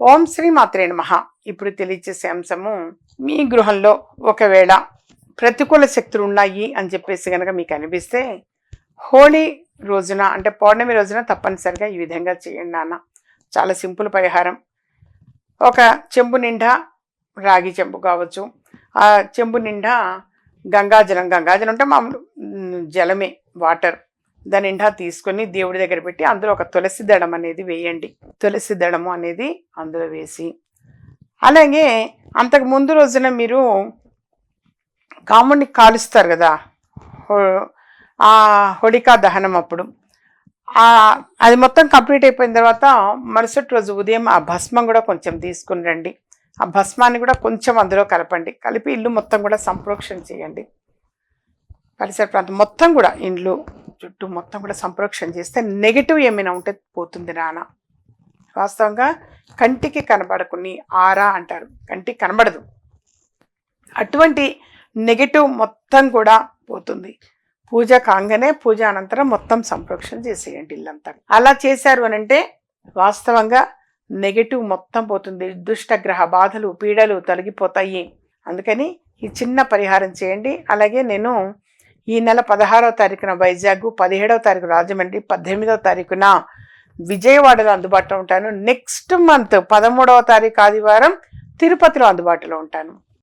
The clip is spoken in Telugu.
ఓం శ్రీ మాత్రే నమః. ఇప్పుడు తెలియచేసే అంశము మీ గృహంలో ఒకవేళ ప్రతికూల శక్తులు ఉన్నాయి అని చెప్పేసి కనుక మీకు అనిపిస్తే హోళీ రోజున అంటే పౌర్ణమి రోజున తప్పనిసరిగా ఈ విధంగా చేయండి నాన్న. చాలా సింపుల్ పరిహారం. ఒక చెంబు నిండా రాగి చెంబు కావచ్చు. ఆ చెంబు నిండా గంగాజలం గంగాజలం అంటే మామూలు జలమే వాటర్. దాని నిండా తీసుకొని దేవుడి దగ్గర పెట్టి అందులో ఒక తులసి దళం అనేది వేయండి. తులసి దళము అనేది అందులో వేసి. అలాగే అంతకు ముందు రోజున మీరు కాముడిని కాలుస్తారు కదా? హో- ఆ హొడికా దహనం అప్పుడు. అది మొత్తం కంప్లీట్ అయిపోయిన తర్వాత మరుసటి రోజు ఉదయం ఆ భస్మం కూడా కొంచెం తీసుకుని రండి. ఆ భస్మాన్ని కూడా కొంచెం అందులో కలపండి. కలిపి ఇల్లు మొత్తం కూడా సంప్రోక్షణ చేయండి. పరిసర ప్రాంతం మొత్తం కూడా ఇండ్లు చుట్టూ మొత్తం కూడా సంప్రోక్షణ చేస్తే నెగిటివ్ ఏమైనా ఉంటే పోతుంది నాన్న వాస్తవంగా కంటికి కనబడకుని ఆరా అంటారు. కంటికి కనబడదు. అటువంటి నెగిటివ్ మొత్తం కూడా పోతుంది. పూజ కాగానే పూజ అనంతరం మొత్తం సంప్రోక్షణ చేసేయండి ఇల్లంతా. అలా చేశారు అని అంటే వాస్తవంగా నెగిటివ్ మొత్తం పోతుంది. దుష్టగ్రహ బాధలు పీడలు తొలగిపోతాయి. అందుకని ఈ చిన్న పరిహారం చేయండి. అలాగే నేను ఈ నెల పదహారవ తారీఖున వైజాగ్ పదిహేడవ తారీఖు రాజమండ్రి పద్దెనిమిదవ తారీఖున విజయవాడలో అందుబాటులో ఉంటాను. నెక్స్ట్ మంత్ పదమూడవ తారీఖు ఆదివారం తిరుపతిలో అందుబాటులో ఉంటాను.